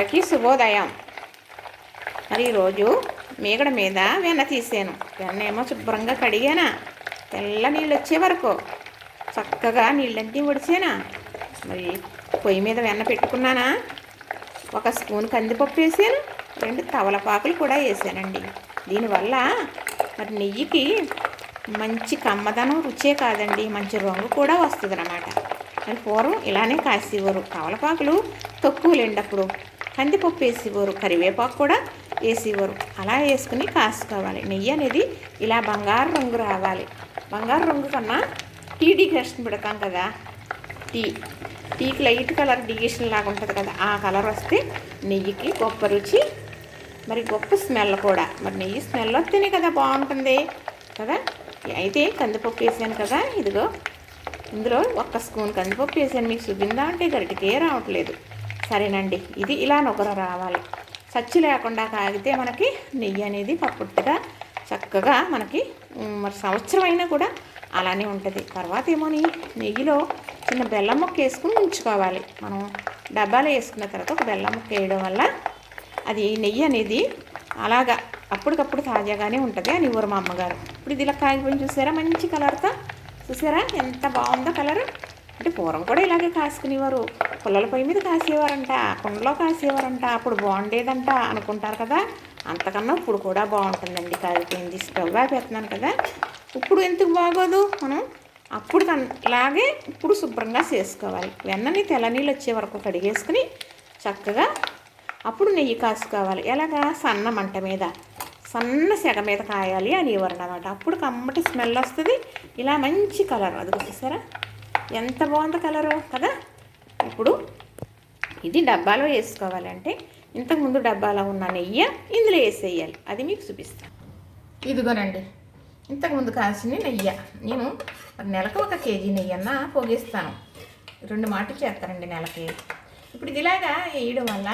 అందరికీ శుభోదయం. మరి ఈరోజు మీగడ మీద వెన్న తీసాను. వెన్న ఏమో శుభ్రంగా కడిగానా? తెల్ల నీళ్ళు వచ్చే వరకు చక్కగా నీళ్ళంటి ఒడిచానా? మరి పొయ్యి మీద వెన్న పెట్టుకున్నానా? ఒక స్పూన్ కందిపప్పు వేసాను. రెండు తవలపాకులు కూడా వేసానండి. దీనివల్ల మరి నెయ్యికి మంచి కమ్మదనం రుచే కాదండి. మంచి రంగు కూడా వస్తుంది అన్నమాట మరి పూర్వం ఇలానే కాసేవారు. తవలపాకులు తక్కువలేండి అప్పుడు. కందిపప్పు వేసేవారు కరివేపాకు కూడా వేసేవారు. అలా వేసుకుని కాసుకోవాలి. నెయ్యి అనేది ఇలా బంగారు రంగు రావాలి. బంగారు రంగు కన్నా టీ డికాషన్ పెడతాం కదా. టీ. టీకి లైట్ కలర్ డిగేషన్ లాగా ఉంటుంది కదా. ఆ కలర్ వస్తే నెయ్యికి గొప్ప రుచి మరి గొప్ప స్మెల్ కూడా. మరి నెయ్యి స్మెల్ వస్తేనే కదా బాగుంటుంది కదా. అయితే కందిపప్పు వేసాను కదా. ఇదిగో. ఇందులో ఒక్క స్పూన్ కందిపప్పు వేసాను. మీకు చూపిందా అంటే గరిటికే రావట్లేదు. సరేనండి. ఇది ఇలా నొగర రావాలి. సచ్చి లేకుండా కాగితే మనకి నెయ్యి అనేది పప్పుట్టుగా చక్కగా మనకి మరి సంవత్సరం అయినా కూడా అలానే ఉంటుంది. తర్వాత ఏమోని నెయ్యిలో చిన్న బెల్లం ముక్క వేసుకుని ఉంచుకోవాలి. మనం డబ్బాలో వేసుకున్న తర్వాత ఒక బెల్లం ముక్క వేయడం వల్ల అది నెయ్యి అనేది అలాగా అప్పటికప్పుడు తాజాగానే ఉంటుంది అని ఇవ్వరు మా అమ్మగారు. ఇప్పుడు ఇది ఇలా కాగిపోయి చూసారా? మంచి కలర్తో. చూసారా? ఎంత బాగుందో కలర్. అంటే పూర్వం కూడా ఇలాగే కాసుకునేవారు. పుల్లల పొయ్యి మీద కాసేవారంట కుండలో కాసేవారంట అప్పుడు బాగుండేదంట అనుకుంటారు కదా. అంతకన్నా ఇప్పుడు కూడా బాగుంటుందండి. కాగిపోయింది స్టవ్ ఆపేస్తున్నాను కదా. ఇప్పుడు ఎందుకు బాగోదు మనం? అప్పుడు కన్- లాగే ఇప్పుడు శుభ్రంగా చేసుకోవాలి. వెన్నని తెల్లనీళ్ళు వచ్చే వరకు కడిగేసుకుని చక్కగా అప్పుడు నెయ్యి కాసుకోవాలి. ఎలాగా? సన్న మంట మీద. సన్న సెగ మీద కాయాలి అని అనమాట అప్పుడు కమ్మటి స్మెల్ వస్తుంది. ఇలా మంచి కలర్. అది చూసారా ఎంత బాగుంది కలరు కదా? ఇప్పుడు ఇది డబ్బాలో వేసుకోవాలంటే ఇంతకుముందు డబ్బాలో ఉన్న నెయ్యి ఇందులో వేసేయాలి. అది మీకు చూపిస్తాను ఇదిగోనండి ఇంతకుముందు కాసిన నెయ్యి. నేను నెలకు ఒక కేజీ నెయ్యి అన్న పోగిస్తాను. రెండు మాటలు చేస్తానండి నెలకి. ఇప్పుడు ఇది ఇలాగా వేయడం వల్ల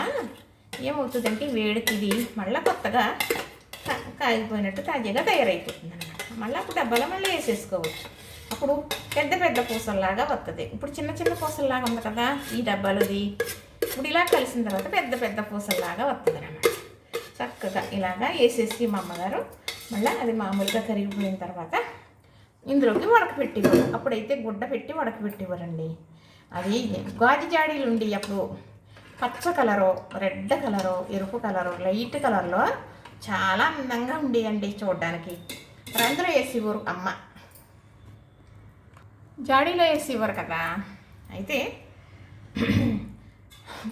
ఏమవుతుందంటే వేడికి ఇది మళ్ళీ కొత్తగా కాగిపోయినట్టు తాజాగా తయారైపోతుంది అనమాట మళ్ళీ అప్పుడు డబ్బాలో మళ్ళీ వేసేసుకోవచ్చు. అప్పుడు పెద్ద పెద్ద పూసల్లాగా వస్తుంది ఇప్పుడు చిన్న చిన్న పూసల్లాగా ఉంది కదా ఈ డబ్బాలుది. ఇప్పుడు ఇలా కలిసిన తర్వాత పెద్ద పెద్ద పూసల్లాగా వస్తుంది అనమాట చక్కగా ఇలాగా వేసేసి మా అమ్మగారు మళ్ళీ అది మామూలుగా కరిగిపోయిన తర్వాత ఇందులోకి ఉడకపెట్టేవారు అప్పుడైతే గుడ్డ పెట్టి ఉడకపెట్టేవారండి అది గాజు జాడీలు ఉండి అప్పుడు పచ్చ కలరు రెడ్ కలరు ఎరుపు కలరు లైట్ కలర్లో చాలా అందంగా ఉండేయండి చూడడానికి. మరి అందులో వేసేవారు అమ్మ. జాడీలో వేసేవారు కదా? అయితే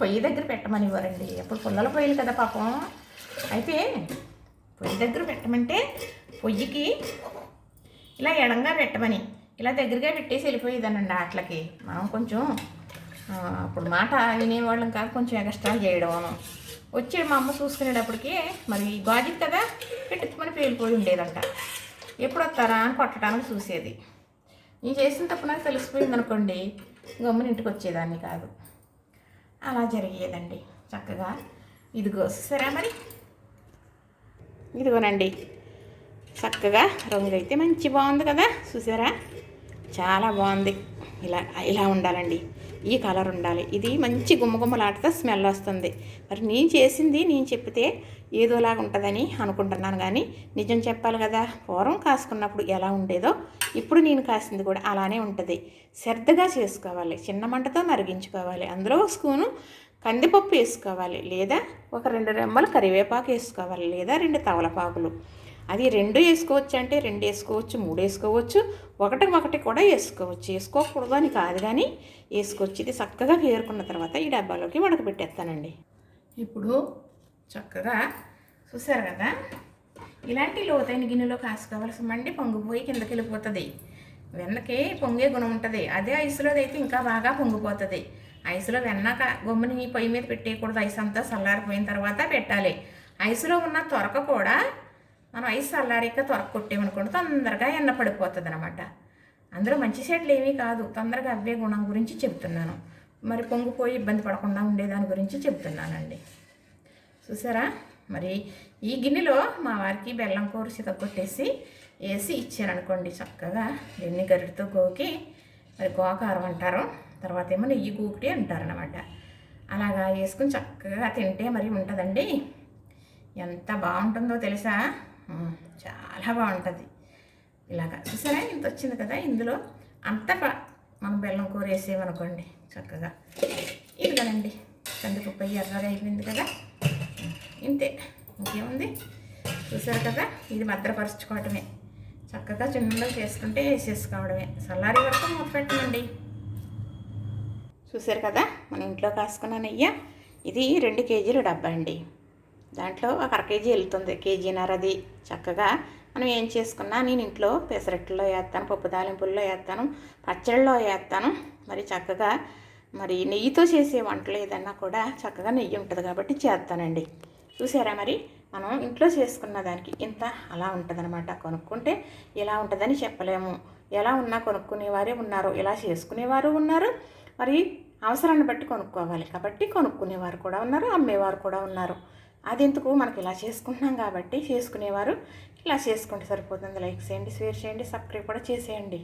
పొయ్యి దగ్గర పెట్టమని ఇవ్వరండి. అప్పుడు పుల్లల పొయ్యిలు కదా పాపం. అయితే పొయ్యి దగ్గర పెట్టమంటే పొయ్యికి ఇలా ఎడంగా పెట్టమని ఇలా దగ్గరగా పెట్టేసి వెళ్ళిపోయేదానండి ఆటలకి. మనం కొంచెం అప్పుడు మాట వినేవాళ్ళం కాదు కొంచెం ఎక్స్ట్రా చేయడం. వచ్చి మా అమ్మ చూసుకునేటప్పటికి మరి గాజుకి కదా పెట్టుకుని పేలిపోయి ఉండేదంట. ఎప్పుడు వస్తారా అని కొట్టడానికి చూసేది. నేను చేసిన తప్పు నాకు తెలిసిపోయింది అనుకోండి గమ్మున ఇంటికి వచ్చేదాన్ని కాదు. అలా జరిగేదండి. చక్కగా ఇదిగో సరే మరి? ఇదిగోనండి. చక్కగా రంగు అయితే మంచి బాగుంది కదా. చూసారా? చాలా బాగుంది. ఇలా ఇలా ఉండాలండి. ఈ కలర్ ఉండాలి. ఇది మంచి గుమ్మగుమ్మలాడితే స్మెల్ వస్తుంది. మరి నేను చేసింది నేను చెప్తే ఏదోలాగా ఉంటుందని అనుకుంటున్నాను కానీ నిజం చెప్పాలి కదా పూర్వం కాసుకున్నప్పుడు ఎలా ఉండేదో ఇప్పుడు నేను కాసింది కూడా అలానే ఉంటుంది. శ్రద్ధగా చేసుకోవాలి. చిన్న మంటతో మరిగించుకోవాలి. అందులో ఒక స్పూను కందిపప్పు వేసుకోవాలి. లేదా ఒక రెండు రెమ్మలు కరివేపాకు వేసుకోవాలి. లేదా రెండు తవలపాకులు. అది రెండు వేసుకోవచ్చు అంటే రెండు వేసుకోవచ్చు మూడు వేసుకోవచ్చు ఒకటి ఒకటి కూడా వేసుకోవచ్చు. వేసుకోకూడదు అని కాదు కానీ వేసుకోవచ్చు. ఇది చక్కగా పేరుకున్న తర్వాత ఈ డబ్బాలోకి ఉడకబెట్టేస్తానండి. ఇప్పుడు చక్కగా చూసారు కదా? ఇలాంటి లోతైన గిన్నెలో కాసుకోవాల్సి మండి పొంగిపోయి కిందకి వెళ్ళిపోతుంది. వెన్నకి పొంగే గుణం ఉంటుంది. అదే ఐసులోది అయితే ఇంకా బాగా పొంగిపోతుంది. ఐసులో వెన్నాక గమ్ముని పొయ్యి మీద పెట్టేయకూడదు. ఐస్ అంతా చల్లారిపోయిన తర్వాత పెట్టాలి. ఐసులో ఉన్న త్వరక కూడా మనం ఐస్ చల్లారిక తొరక కొట్టేమనుకోండి తొందరగా ఎన్న పడిపోతుంది అనమాట అందులో మంచి చెట్లు ఏమీ కాదు. తొందరగా అవే గుణం గురించి చెప్తున్నాను. మరి పొంగిపోయి ఇబ్బంది పడకుండా ఉండేదాని గురించి చెప్తున్నానండి. చూసారా? మరి ఈ గిన్నెలో మా వారికి బెల్లం కూర కొట్టేసి వేసి ఇచ్చారనుకోండి చక్కగా. ఎన్ని గరిటితో గోకి మరి గోకారం అంటారు. తర్వాత ఏమో నెయ్యి గూకిటి అంటారనమాట అలాగా వేసుకుని చక్కగా తింటే మరి ఉంటుందండి. ఎంత బాగుంటుందో తెలుసా? చాలా బాగుంటుంది. ఇలాగా. చూసారా? ఇంత వచ్చింది కదా? ఇందులో అంత ప- మనం బెల్లం కూర వేసేమనుకోండి చక్కగా. ఇదిగానండి కందిపప్పు ఎర్రగా అయిపోయింది కదా? ఇంతే. ఇంకేముంది? చూసారు కదా? ఇది భద్రపరచుకోవటమే. చక్కగా చిన్నగా చేసుకుంటే వేసేసుకోవడమే. చల్లారి వరకు మూత పెట్టమండి. చూసారు కదా? మన ఇంట్లో కాసుకున్న నెయ్యి. ఇది రెండు కేజీల డబ్బా అండి. దాంట్లో ఒక అర కేజీ వెళ్తుంది. కేజీన్నరది చక్కగా. మనం ఏం చేసుకున్నా నేను ఇంట్లో పెసరట్లో వేస్తాను పప్పు తాలింపుల్లో వేస్తాను పచ్చళ్ళలో వేస్తాను. మరి చక్కగా మరి నెయ్యితో చేసే వంటలు ఏదన్నా కూడా చక్కగా నెయ్యి ఉంటుంది కాబట్టి చేస్తానండి. చూసారా మరి? మనం ఇంట్లో చేసుకున్న దానికి ఇంత అలా ఉంటుందన్నమాట. కొనుక్కుంటే ఇలా ఉంటుందని చెప్పలేము. ఎలా ఉన్నా కొనుక్కునేవారే ఉన్నారు. ఇలా చేసుకునేవారు ఉన్నారు. మరి అవసరాన్ని బట్టి కొనుక్కోవాలి కాబట్టి కొనుక్కునేవారు కూడా ఉన్నారు అమ్మేవారు కూడా ఉన్నారు. అదెందుకు? మనకి ఇలా చేసుకుంటున్నాం కాబట్టి చేసుకునేవారు. ఇలా చేసుకుంటే సరిపోతుంది. లైక్ చేయండి షేర్ చేయండి సబ్స్క్రైబ్ కూడా చేసేయండి.